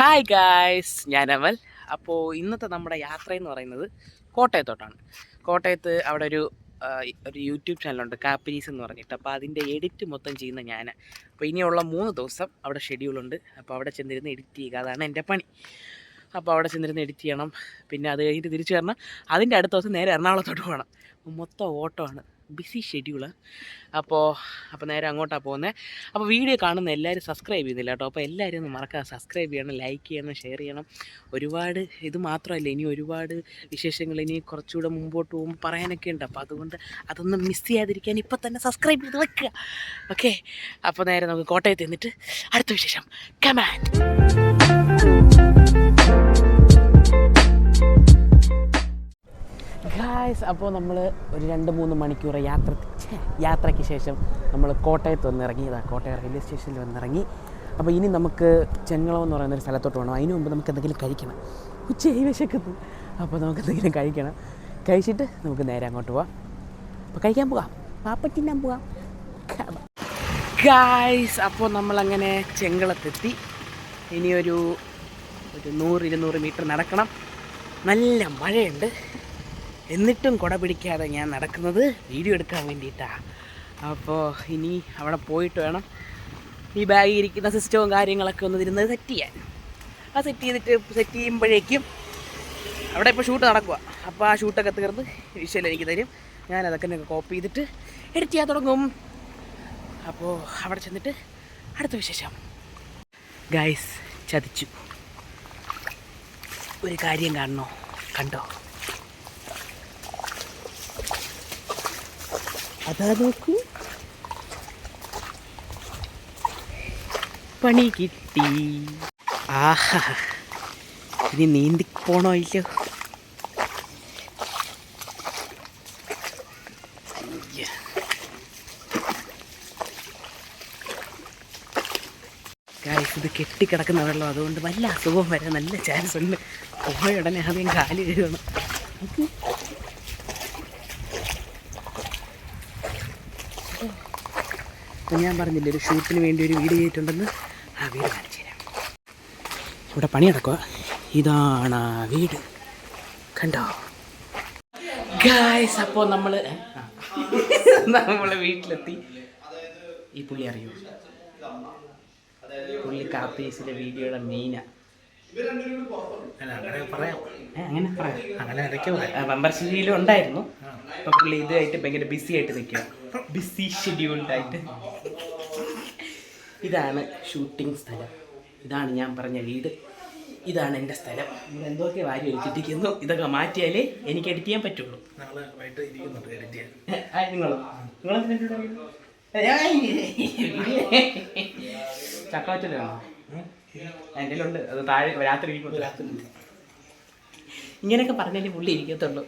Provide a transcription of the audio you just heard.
Hi guys ഞാൻ അമൽ അപ്പോൾ ഇന്നത്തെ നമ്മുടെ യാത്ര എന്ന് പറയുന്നത് കോട്ടയത്തോട്ടാണ്. കോട്ടയത്ത് അവിടെ ഒരു ഒരു യൂട്യൂബ് ചാനലുണ്ട് കാപ്പിനീസ് എന്ന് പറഞ്ഞിട്ട്. അപ്പോൾ അതിന്റെ എഡിറ്റ് മൊത്തം ചെയ്യുന്ന ഞാൻ അപ്പോൾ ഇനിയുള്ള മൂന്ന് ദിവസം അവിടെ ഷെഡ്യൂളുണ്ട് അപ്പോൾ അവിടെ ചെന്നിരുന്ന് എഡിറ്റ് ചെയ്യുക. അതാണ് എന്റെ പണി. അപ്പോൾ അവിടെ ചെന്നിരുന്ന് എഡിറ്റ് ചെയ്യണം. പിന്നെ അത് കഴിഞ്ഞിട്ട് തിരിച്ചു വരണം. അതിന്റെ അടുത്ത ദിവസം നേരെ എറണാകുളത്തോട്ട് പോകണം. മൊത്തം ഓട്ടോ ഓട്ടമാണ്. ബിസി ഷെഡ്യൂൾ അപ്പോൾ അപ്പോൾ നേരെ അങ്ങോട്ടാണ് പോകുന്നത് അപ്പോൾ വീഡിയോ കാണുന്ന എല്ലാവരും സബ്സ്ക്രൈബ് ചെയ്യുന്നില്ല കേട്ടോ. അപ്പോൾ എല്ലാവരും ഒന്ന് മറക്കാതെ സബ്സ്ക്രൈബ് ചെയ്യണം ലൈക്ക് ചെയ്യണം ഷെയർ ചെയ്യണം. ഒരുപാട് ഇത് മാത്രമല്ല ഇനി ഒരുപാട് വിശേഷങ്ങൾ ഇനി കുറച്ചുകൂടെ മുമ്പോട്ട് പോകുമ്പോൾ പറയാനൊക്കെ ഉണ്ട്. അപ്പോൾ അതുകൊണ്ട് അതൊന്നും മിസ് ചെയ്യാതിരിക്കാൻ ഇപ്പോൾ തന്നെ സബ്സ്ക്രൈബ് ചെയ്ത് വെക്കുക. ഓക്കെ അപ്പോൾ നേരെ നമുക്ക് കോട്ടയത്ത് നിന്നിട്ട് അടുത്ത വിശേഷം. കമാൻഡ് അപ്പോൾ നമ്മൾ ഒരു രണ്ട് മൂന്ന് മണിക്കൂർ യാത്ര യാത്രയ്ക്ക് ശേഷം നമ്മൾ കോട്ടയത്ത് വന്ന് അതാ കോട്ടയം റെയിൽവേ സ്റ്റേഷനിൽ വന്നിറങ്ങി. അപ്പോൾ ഇനി നമുക്ക് ചെങ്ങളം എന്ന് പറയുന്ന ഒരു സ്ഥലത്തോട്ട് വേണം അതിന് മുമ്പ് നമുക്ക് എന്തെങ്കിലും കഴിക്കണം. ഉച്ചയായി വിശക്കുന്നു. അപ്പോൾ നമുക്ക് എന്തെങ്കിലും കഴിക്കണം. കഴിച്ചിട്ട് നമുക്ക് നേരെ അങ്ങോട്ട് പോവാം. അപ്പോൾ കഴിക്കാൻ പോകാം. പാപ്പറ്റിനാൻ പോകാം ഗായ്സ് അപ്പോൾ നമ്മളങ്ങനെ ചെങ്കളത്തെത്തി. ഇനിയൊരു ഒരു നൂറ് ഇരുന്നൂറ് മീറ്റർ നടക്കണം. നല്ല മഴയുണ്ട്. എന്നിട്ടും കുട പിടിക്കാതെ ഞാൻ നടക്കുന്നത് വീഡിയോ എടുക്കാൻ വേണ്ടിയിട്ടാണ് അപ്പോൾ ഇനി അവിടെ പോയിട്ട് വേണം ഈ ബാഗിൽ ഇരിക്കുന്ന സിസ്റ്റവും കാര്യങ്ങളൊക്കെ ഒന്ന് ഇരുന്ന് സെറ്റ് ചെയ്യാൻ. ആ സെറ്റ് ചെയ്തിട്ട് സെറ്റ് ചെയ്യുമ്പോഴേക്കും അവിടെ ഇപ്പോൾ ഷൂട്ട് നടക്കുക അപ്പോൾ ആ ഷൂട്ടൊക്കെ തീർന്ന് വിഷ്വൽ എനിക്ക് തരും. ഞാൻ അതൊക്കെ തന്നെ കോപ്പി ചെയ്തിട്ട് എഡിറ്റ് ചെയ്യാൻ തുടങ്ങും. അപ്പോൾ അവിടെ ചെന്നിട്ട് അടുത്ത വിശേഷം. ഗൈസ് ചതിച്ചു. ഒരു കാര്യം കാണണോ? കണ്ടോ? അതാ നോക്കൂ. പണി കിട്ടി. ആഹാ. ഇനി നീന്തി പോണോ ഇല്ലോ. ഗായ്സ് ഇത് കെട്ടിക്കിടക്കുന്ന വെള്ളം. അതുകൊണ്ട് വല്ല അസുഖവും വരാൻ നല്ല ചാൻസ് ഉണ്ട്. പോയ ഉടനെ ആദ്യം കാലി കഴുകണം. അപ്പോൾ ഞാൻ പറഞ്ഞില്ലേ ഒരു ഷൂട്ടിന് വേണ്ടി ഒരു വീഡിയോ ചെയ്തിട്ടുണ്ടെന്ന് ആ വീട് കാണിച്ചു തരാം. ഇവിടെ പണി നടക്കുക ഇതാണ് ആ വീട്. കണ്ടോ? ഗായ്സ് അപ്പോൾ നമ്മൾ നമ്മളെ വീട്ടിലെത്തി. ഈ പുള്ളി അറിയൂ? പുള്ളി കാപ്പീസിലെ വീഡിയോയുടെ മെയിനാ അങ്ങനെ പറയാം. അങ്ങനെ പറയാം. അങ്ങനെ മെമ്പർഷിപ്പിലും ഉണ്ടായിരുന്നു. അപ്പം പുള്ളി ഇതായിട്ട് ഭയങ്കര ബിസി ആയിട്ട് നിൽക്കുക ബിസി ഷെഡ്യൂൾഡ് ആയിട്ട്. ഇതാണ് ഷൂട്ടിംഗ് സ്ഥലം. ഇതാണ് ഞാൻ പറഞ്ഞ വീട്. ഇതാണ് എന്റെ സ്ഥലം. ഇവിടെ എന്തൊക്കെ വാരി വെച്ചിട്ടിരിക്കുന്നു ഇതൊക്കെ മാറ്റിയാലേ എനിക്ക് എഡിറ്റ് ചെയ്യാൻ പറ്റുള്ളൂ. നിങ്ങളോ? എന്റെ ഉണ്ട് അത് താഴെ രാത്രി ഇരിക്കും രാത്രി ഇങ്ങനെയൊക്കെ പറഞ്ഞാലേ പുള്ളി ഇരിക്കത്തുള്ളൂ.